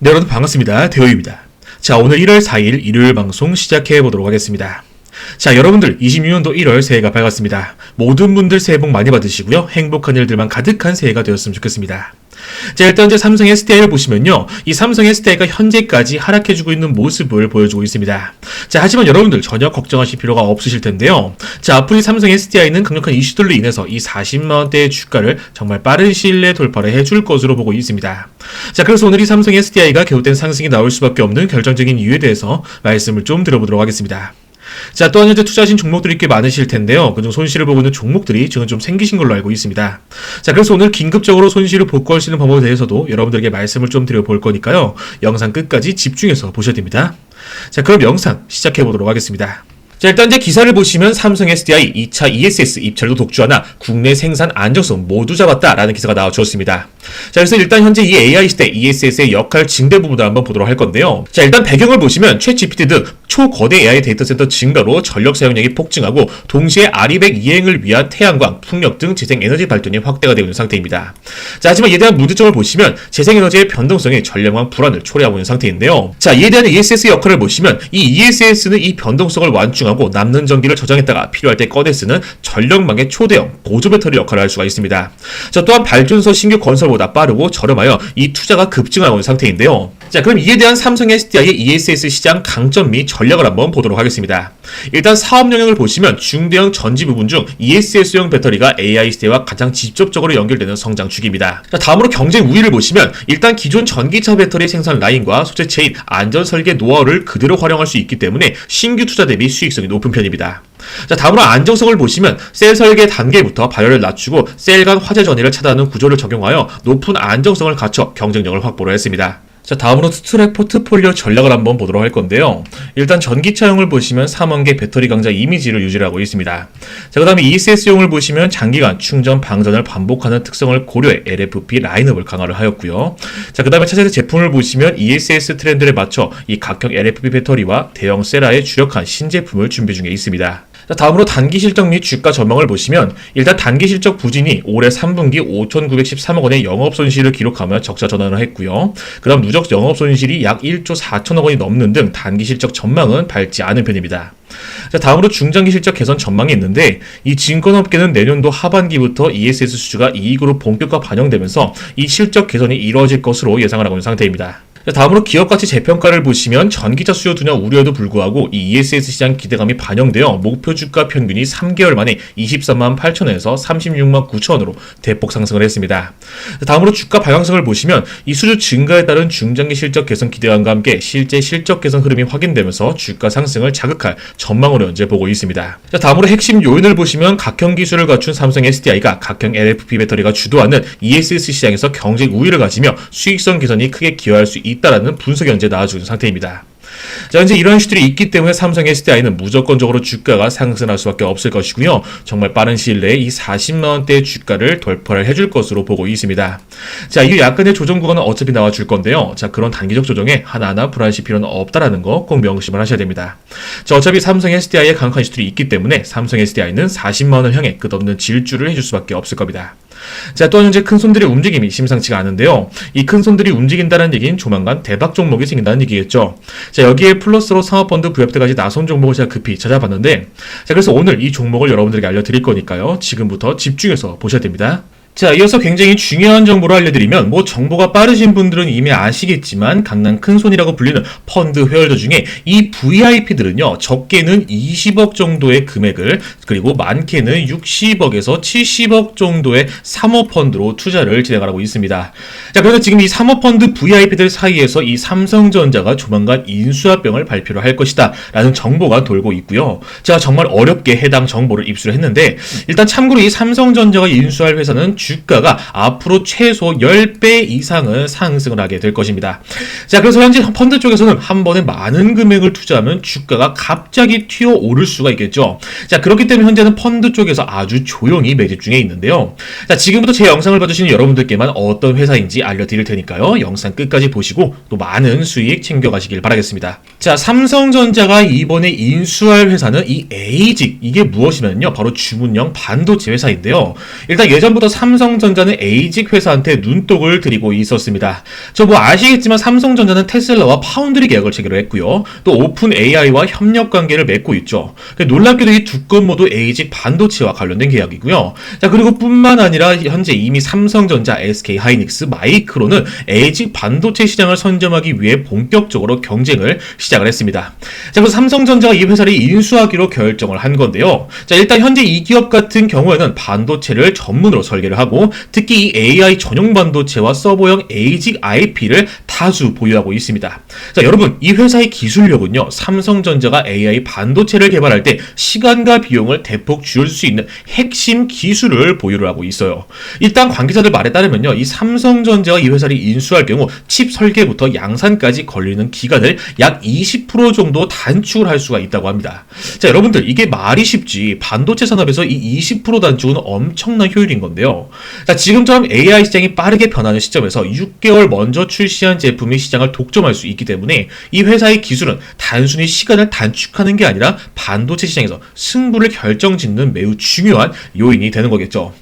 네, 여러분 반갑습니다. 대호입니다. 자, 오늘 1월 4일 일요일 방송 시작해 보도록 하겠습니다. 자, 여러분들 26년도 1월 새해가 밝았습니다. 모든 분들 새해 복 많이 받으시고요. 행복한 일들만 가득한 새해가 되었으면 좋겠습니다. 자, 일단 이제 삼성 SDI를 보시면요. 이 삼성 SDI가 현재까지 하락해주고 있는 모습을 보여주고 있습니다. 자, 하지만 여러분들 전혀 걱정하실 필요가 없으실 텐데요. 자, 앞으로 이 삼성 SDI는 강력한 이슈들로 인해서 이 40만원대의 주가를 정말 빠른 시일 내에 돌파를 해줄 것으로 보고 있습니다. 자, 그래서 오늘 이 삼성 SDI가 개웃된 상승이 나올 수밖에 없는 결정적인 이유에 대해서 말씀을 좀 드려보도록 하겠습니다. 자, 또한 현재 투자하신 종목들이 꽤 많으실 텐데요. 그중 손실을 보고 있는 종목들이 지금 좀 생기신 걸로 알고 있습니다. 자, 그래서 오늘 긴급적으로 손실을 복구할 수 있는 방법에 대해서도 여러분들에게 말씀을 좀 드려볼 거니까요. 영상 끝까지 집중해서 보셔야 됩니다. 자, 그럼 영상 시작해 보도록 하겠습니다. 자, 일단 이제 기사를 보시면 삼성 SDI 2차 ESS 입찰도 독주하나 국내 생산 안정성 모두 잡았다라는 기사가 나와 주었습니다. 자, 그래서 일단 현재 이 AI 시대 ESS의 역할 증대 부분을 한번 보도록 할 건데요. 자, 일단 배경을 보시면 최 GPT 등 초거대 AI 데이터 센터 증가로 전력 사용량이 폭증하고 동시에 아리백 이행을 위한 태양광, 풍력 등 재생 에너지 발전이 확대가 되고 있는 상태입니다. 자, 하지만 이에 대한 문제점을 보시면 재생 에너지의 변동성이 전력망 불안을 초래하고 있는 상태인데요. 자, 이에 대한 ESS 역할을 보시면 이 ESS는 이 변동성을 완충 하고 남는 전기를 저장했다가 필요할 때 꺼내 쓰는 전력망의 초대형 보조 배터리 역할을 할 수가 있습니다. 자, 또한 발전소 신규 건설보다 빠르고 저렴하여 이 투자가 급증하고 있는 상태인데요. 자, 그럼 이에 대한 삼성 SDI의 ESS 시장 강점 및 전략을 한번 보도록 하겠습니다. 일단 사업 영역을 보시면 중대형 전지 부분 중 ESS용 배터리가 AI 시대와 가장 직접적으로 연결되는 성장 주기입니다. 자, 다음으로 경쟁 우위를 보시면 일단 기존 전기차 배터리 생산 라인과 소재 체인 안전 설계 노하우를 그대로 활용할 수 있기 때문에 신규 투자 대비 수익성이 높은 편입니다. 자, 다음으로 안정성을 보시면 셀 설계 단계부터 발열을 낮추고 셀 간 화재 전이를 차단하는 구조를 적용하여 높은 안정성을 갖춰 경쟁력을 확보를 했습니다. 자, 다음으로 스트랩 포트폴리오 전략을 한번 보도록 할 건데요. 일단 전기차용을 보시면 3원계 배터리 강자 이미지를 유지를 하고 있습니다. 자, 그 다음에 ESS용을 보시면 장기간 충전, 방전을 반복하는 특성을 고려해 LFP 라인업을 강화를 하였고요. 자, 그 다음에 차세대 제품을 보시면 ESS 트렌드에 맞춰 이 각형 LFP 배터리와 대형 세라의 주력한 신제품을 준비 중에 있습니다. 자, 다음으로 단기 실적 및 주가 전망을 보시면 일단 단기 실적 부진이 올해 3분기 5,913억 원의 영업 손실을 기록하며 적자 전환을 했고요. 그다음 누적 영업 손실이 약 1조 4천억 원이 넘는 등 단기 실적 전망은 밝지 않은 편입니다. 자, 다음으로 중장기 실적 개선 전망이 있는데 이 증권업계는 내년도 하반기부터 ESS 수주가 이익으로 본격화 반영되면서 이 실적 개선이 이루어질 것으로 예상을 하고 있는 상태입니다. 자, 다음으로 기업 가치 재평가를 보시면 전기차 수요 둔화 우려에도 불구하고 이 ESS 시장 기대감이 반영되어 목표 주가 평균이 3개월 만에 23만 8천원에서 36만 9천원으로 대폭 상승을 했습니다. 자, 다음으로 주가 방향성을 보시면 이 수주 증가에 따른 중장기 실적 개선 기대감과 함께 실제 실적 개선 흐름이 확인되면서 주가 상승을 자극할 전망으로 현재 보고 있습니다. 자, 다음으로 핵심 요인을 보시면 각형 기술을 갖춘 삼성 SDI가 각형 LFP 배터리가 주도하는 ESS 시장에서 경쟁 우위를 가지며 수익성 개선이 크게 기여할 수 있다 라는 분석이 현재 나와주는 상태입니다. 자, 현재 이런 이슈들이 있기 때문에 삼성 SDI는 무조건적으로 주가가 상승할 수밖에 없을 것이고요. 정말 빠른 시일 내에 이 40만원대의 주가를 돌파를 해줄 것으로 보고 있습니다. 자, 이 약간의 조정 구간은 어차피 나와줄 건데요. 자, 그런 단기적 조정에 하나하나 불안하실 필요는 없다라는 거 꼭 명심을 하셔야 됩니다. 자, 어차피 삼성 SDI에 강한 이슈들이 있기 때문에 삼성 SDI는 40만원을 향해 끝없는 질주를 해줄 수밖에 없을 겁니다. 자, 또한 현재 큰 손들의 움직임이 심상치가 않은데요. 이 큰 손들이 움직인다는 얘기는 조만간 대박 종목이 생긴다는 얘기겠죠. 자, 여기에 플러스로 상업펀드 부합 때까지 나선 종목을 제가 급히 찾아봤는데, 자, 그래서 오늘 이 종목을 여러분들에게 알려드릴 거니까요. 지금부터 집중해서 보셔야 됩니다. 자, 이어서 굉장히 중요한 정보를 알려드리면, 뭐 정보가 빠르신 분들은 이미 아시겠지만, 강남 큰손이라고 불리는 펀드 회원들 중에 이 VIP들은요, 적게는 20억 정도의 금액을, 그리고 많게는 60억에서 70억 정도의 사모펀드로 투자를 진행하고 있습니다. 자, 그래서 지금 이 사모펀드 VIP들 사이에서 이 삼성전자가 조만간 인수합병을 발표를 할 것이다. 라는 정보가 돌고 있고요. 제가 정말 어렵게 해당 정보를 입수를 했는데, 일단 참고로 이 삼성전자가 인수할 회사는 주가가 앞으로 최소 10배 이상은 상승을 하게 될 것입니다. 자, 그래서 현재 펀드 쪽에서는 한 번에 많은 금액을 투자하면 주가가 갑자기 튀어 오를 수가 있겠죠. 자, 그렇기 때문에 현재는 펀드 쪽에서 아주 조용히 매집 중에 있는데요. 자, 지금부터 제 영상을 봐주시는 여러분들께만 어떤 회사인지 알려드릴 테니까요. 영상 끝까지 보시고 또 많은 수익 챙겨가시길 바라겠습니다. 자, 삼성전자가 이번에 인수할 회사는 이 에이직 이게 무엇이냐면요. 바로 주문형 반도체 회사인데요. 일단 예전부터 삼성 삼성전자는 에이직 회사한테 눈독을 들이고 있었습니다. 저 뭐 아시겠지만 삼성전자는 테슬라와 파운드리 계약을 체결을 했고요. 또 오픈 AI와 협력 관계를 맺고 있죠. 그 놀랍게도 이 두 건 모두 에이직 반도체와 관련된 계약이고요. 자 그리고 뿐만 아니라 현재 이미 삼성전자, SK 하이닉스, 마이크로는 에이직 반도체 시장을 선점하기 위해 본격적으로 경쟁을 시작을 했습니다. 자 그래서 삼성전자가 이 회사를 인수하기로 결정을 한 건데요. 자 일단 현재 이 기업 같은 경우에는 반도체를 전문으로 설계를 하고 특히 이 AI 전용 반도체와 서버형 에이직 IP를 다수 보유하고 있습니다. 자, 여러분, 이 회사의 기술력은요, 삼성전자가 AI 반도체를 개발할 때 시간과 비용을 대폭 줄일 수 있는 핵심 기술을 보유를 하고 있어요. 일단 관계자들 말에 따르면요, 이 삼성전자가 이 회사를 인수할 경우 칩 설계부터 양산까지 걸리는 기간을 약 20% 정도 단축을 할 수가 있다고 합니다. 자, 여러분들, 이게 말이 쉽지, 반도체 산업에서 이 20% 단축은 엄청난 효율인 건데요. 자, 지금처럼 AI 시장이 빠르게 변하는 시점에서 6개월 먼저 출시한 제품이 시장을 독점할 수 있기 때문에 이 회사의 기술은 단순히 시간을 단축하는 게 아니라 반도체 시장에서 승부를 결정짓는 매우 중요한 요인이 되는 거겠죠.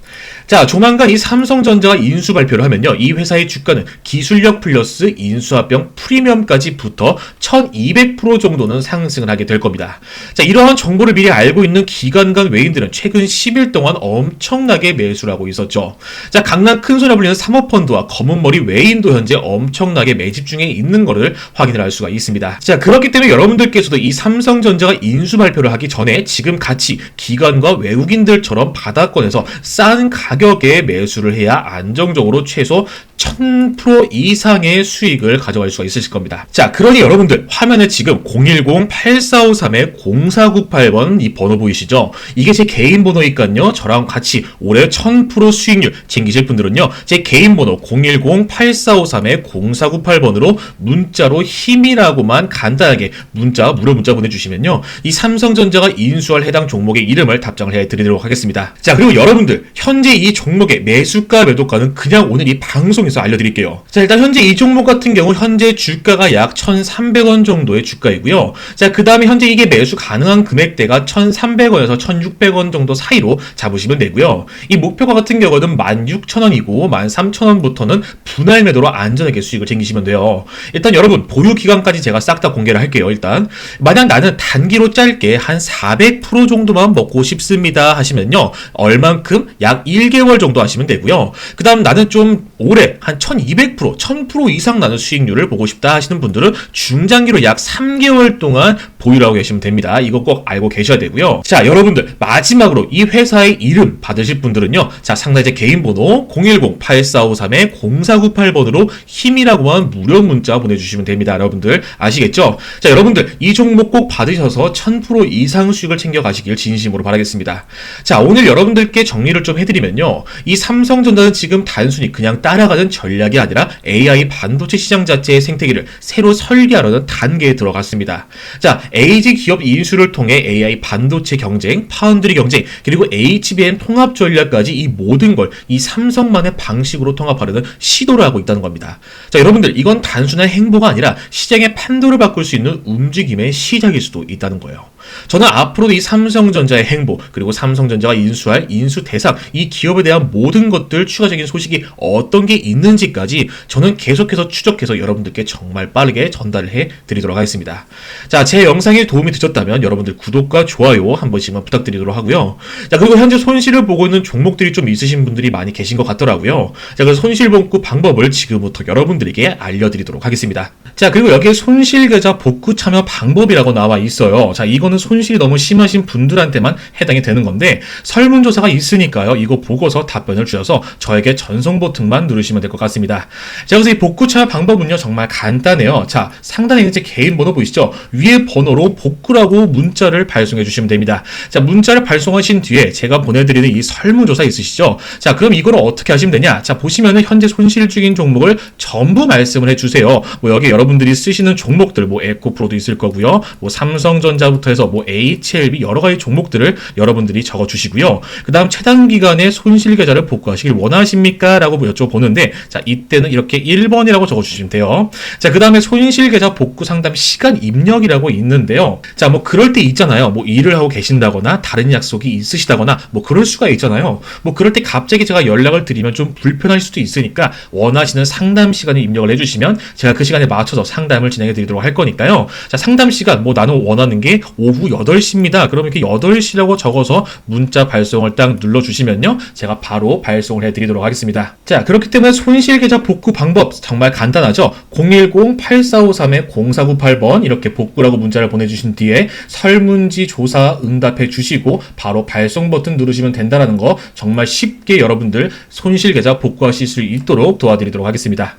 자, 조만간 이 삼성전자가 인수 발표를 하면요. 이 회사의 주가는 기술력 플러스 인수합병 프리미엄까지 붙어 1200% 정도는 상승을 하게 될 겁니다. 자, 이러한 정보를 미리 알고 있는 기관간 외인들은 최근 10일 동안 엄청나게 매수를 하고 있었죠. 자, 강남 큰손에 불리는 사모펀드와 검은머리 외인도 현재 엄청나게 매집 중에 있는 것을 확인을 할 수가 있습니다. 자, 그렇기 때문에 여러분들께서도 이 삼성전자가 인수 발표를 하기 전에 지금 같이 기관과 외국인들처럼 바닥권에서 싼 가격 에 매수를 해야 안정적으로 최소 1000% 이상의 수익을 가져갈 수가 있으실 겁니다. 자, 그러니 여러분들 화면에 지금 010-8453-0498번 이 번호 보이시죠? 이게 제 개인 번호니까요. 저랑 같이 올해 1000% 수익률 챙기실 분들은요. 제 개인 번호 010-8453-0498번으로 문자로 힘이라고만 간단하게 문자 무료 문자 보내주시면요. 이 삼성전자가 인수할 해당 종목의 이름을 답장을 해드리도록 하겠습니다. 자, 그리고 여러분들 현재 이 종목의 매수가 매도가는 그냥 오늘 이 방송에서 알려드릴게요. 자, 일단 현재 이 종목 같은 경우 현재 주가가 약 1,300원 정도의 주가이고요. 자, 그 다음에 현재 이게 매수 가능한 금액대가 1,300원에서 1,600원 정도 사이로 잡으시면 되고요. 이 목표가 같은 경우는 16,000원이고 13,000원부터는 분할 매도로 안전하게 수익을 챙기시면 돼요. 일단 여러분 보유 기간까지 제가 싹 다 공개를 할게요. 일단 만약 나는 단기로 짧게 한 400% 정도만 먹고 싶습니다 하시면요. 얼만큼 약 1개 월 정도 하시면 되고요. 그 다음 나는 좀 오래 한 1200%, 1000% 이상 나는 수익률을 보고 싶다 하시는 분들은 중장기로 약 3개월 동안 보유를 하고 계시면 됩니다. 이거 꼭 알고 계셔야 되고요. 자, 여러분들 마지막으로 이 회사의 이름 받으실 분들은요. 자, 상단에 제 개인 번호 010-8453-0498번으로 힘이라고만 무료 문자 보내주시면 됩니다. 여러분들 아시겠죠? 자, 여러분들 이 종목 꼭 받으셔서 1000% 이상 수익을 챙겨 가시길 진심으로 바라겠습니다. 자, 오늘 여러분들께 정리를 좀 해드리면요. 이 삼성전자는 지금 단순히 그냥 따라가는 전략이 아니라 AI 반도체 시장 자체의 생태계를 새로 설계하려는 단계에 들어갔습니다. 자, AG 기업 인수를 통해 AI 반도체 경쟁, 파운드리 경쟁, 그리고 HBM 통합 전략까지 이 모든 걸 이 삼성만의 방식으로 통합하려는 시도를 하고 있다는 겁니다. 자, 여러분들 이건 단순한 행보가 아니라 시장의 판도를 바꿀 수 있는 움직임의 시작일 수도 있다는 거예요. 저는 앞으로도 이 삼성전자의 행보 그리고 삼성전자가 인수할 인수 대상 이 기업에 대한 모든 것들 추가적인 소식이 어떤 게 있는지까지 저는 계속해서 추적해서 여러분들께 정말 빠르게 전달을 해 드리도록 하겠습니다. 자, 제 영상이 도움이 되셨다면 여러분들 구독과 좋아요 한 번씩만 부탁드리도록 하고요. 자, 그리고 현재 손실을 보고 있는 종목들이 좀 있으신 분들이 많이 계신 것 같더라고요. 자, 그래서 손실 복구 방법을 지금부터 여러분들에게 알려드리도록 하겠습니다. 자, 그리고 여기에 손실 계좌 복구 참여 방법이라고 나와 있어요. 자, 이거는 손실이 너무 심하신 분들한테만 해당이 되는 건데 설문조사가 있으니까요. 이거 보고서 답변을 주셔서 저에게 전송 버튼만 누르시면 될 것 같습니다. 자, 그래서 이 복구 참여 방법은요. 정말 간단해요. 자, 상단에 있는 제 개인 번호 보이시죠? 위에 번호로 복구라고 문자를 발송해 주시면 됩니다. 자, 문자를 발송하신 뒤에 제가 보내드리는 이 설문조사 있으시죠? 자, 그럼 이걸 어떻게 하시면 되냐? 자, 보시면은 현재 손실 중인 종목을 전부 말씀을 해주세요. 뭐 여기 여러분 여러분들이 쓰시는 종목들 뭐 에코프로도 있을 거고요. 뭐 삼성전자부터 해서 뭐 HLB 여러 가지 종목들을 여러분들이 적어 주시고요. 그다음 최단 기간에 손실 계좌를 복구하시길 원하십니까? 라고 여쭤보는데 자, 이때는 이렇게 1번이라고 적어 주시면 돼요. 자, 그다음에 손실 계좌 복구 상담 시간 입력이라고 있는데요. 자, 뭐 그럴 때 있잖아요. 뭐 일을 하고 계신다거나 다른 약속이 있으시다거나 뭐 그럴 수가 있잖아요. 뭐 그럴 때 갑자기 제가 연락을 드리면 좀 불편할 수도 있으니까 원하시는 상담 시간을 입력을 해 주시면 제가 그 시간에 맞춰서 상담을 진행해 드리도록 할 거니까요. 자, 상담 시간 뭐 나는 원하는 게 오후 8시입니다. 그러면 이렇게 8시라고 적어서 문자 발송을 딱 눌러 주시면요. 제가 바로 발송을 해 드리도록 하겠습니다. 자, 그렇기 때문에 손실 계좌 복구 방법 정말 간단하죠. 010-8453-0498번 이렇게 복구라고 문자를 보내 주신 뒤에 설문지 조사 응답해 주시고 바로 발송 버튼 누르시면 된다는 거 정말 쉽게 여러분들 손실 계좌 복구하실 수 있도록 도와드리도록 하겠습니다.